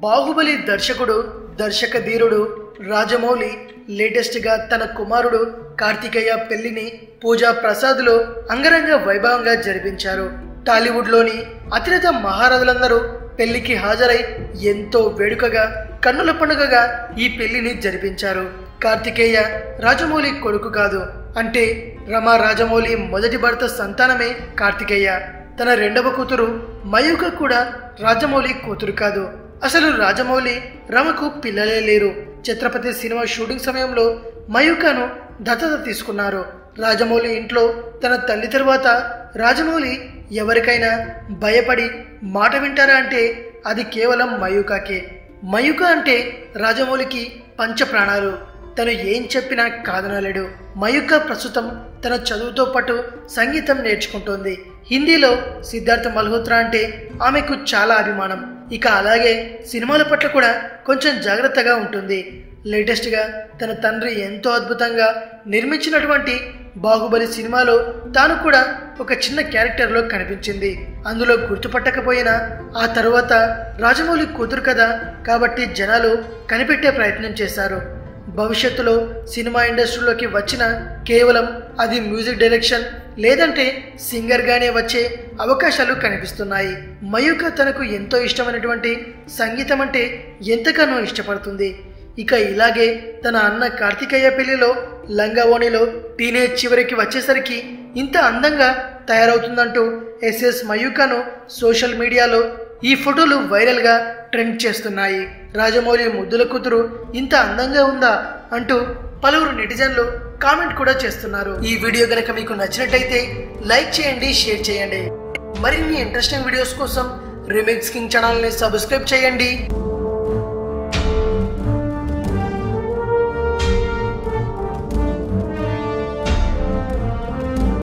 బాహుబలి దర్శకుడు దర్శక ధీరుడు రాజమౌళి లేటెస్ట్గా తన కుమారుడు కార్తికేయ పెళ్ళిని పూజా ప్రసాద్లో అంగరంగ వైభవంగా జరిపించారు. టాలీవుడ్లోని అతిరథ మహారాజులందరూ పెళ్ళికి హాజరై ఎంతో వేడుకగా కన్నుల పండుగగా ఈ పెళ్ళిని జరిపించారు. కార్తికేయ రాజమౌళి కొడుకు కాదు. అంటే రమా రాజమౌళి మొదటి భర్త సంతానమే కార్తికేయ. తన రెండవ కూతురు మయూక కూడా రాజమౌళి కూతురు కాదు. అసలు రాజమౌళి రమకు పిల్లలే లేరు. ఛత్రపతి సినిమా షూటింగ్ సమయంలో మయూకను దత్తత తీసుకున్నారు. రాజమౌళి ఇంట్లో తన తల్లి తరువాత రాజమౌళి ఎవరికైనా భయపడి మాట వింటారా అంటే అది కేవలం మయూకాకే మయూక అంటే రాజమౌళికి పంచ ప్రాణాలు తను ఏం చెప్పినా కాదనలేడు. మయూక ప్రస్తుతం తన చదువుతో పాటు సంగీతం నేర్చుకుంటోంది. హిందీలో సిద్ధార్థ మల్హోత్రా అంటే ఆమెకు చాలా అభిమానం. ఇక అలాగే సినిమాల పట్ల కూడా కొంచెం జాగ్రత్తగా ఉంటుంది. లేటెస్ట్గా తన తండ్రి ఎంతో అద్భుతంగా నిర్మించినటువంటి బాహుబలి సినిమాలో తాను కూడా ఒక చిన్న క్యారెక్టర్లో కనిపించింది. అందులో గుర్తుపట్టకపోయినా ఆ తరువాత రాజమౌళి కూతురు కదా కాబట్టి జనాలు కనిపెట్టే ప్రయత్నం చేశారు. భవిష్యత్తులో సినిమా ఇండస్ట్రీలోకి వచ్చిన కేవలం అది మ్యూజిక్ డైరెక్షన్ లేదంటే సింగర్గానే వచ్చే అవకాశాలు కనిపిస్తున్నాయి. మయూక తనకు ఎంతో ఇష్టమైనటువంటి సంగీతం అంటే ఎంతగానో ఇష్టపడుతుంది. ఇక ఇలాగే తన అన్న కార్తికేయ పెళ్ళిలో లంగావోణిలో టీనేజ్ చివరికి వచ్చేసరికి ఇంత అందంగా తయారవుతుందంటూ ఎస్ఎస్ మయూకను సోషల్ మీడియాలో ఈ ఫోటోలు వైరల్గా ట్రెండ్ చేస్తున్నాయి. రాజమౌళి ముద్దుల కూతురు ఇంత అందంగా ఉందా అంటూ పలువురు నెటిజన్లు కామెంట్ కూడా చేస్తున్నారు. ఈ వీడియో గనక మీకు నచ్చినట్టయితే లైక్ చేయండి షేర్ చేయండి. మరిన్ని ఇంట్రెస్టింగ్ వీడియోస్ కోసం రిమిక్స్ కింగ్ ఛానల్ని సబ్స్క్రైబ్ చేయండి.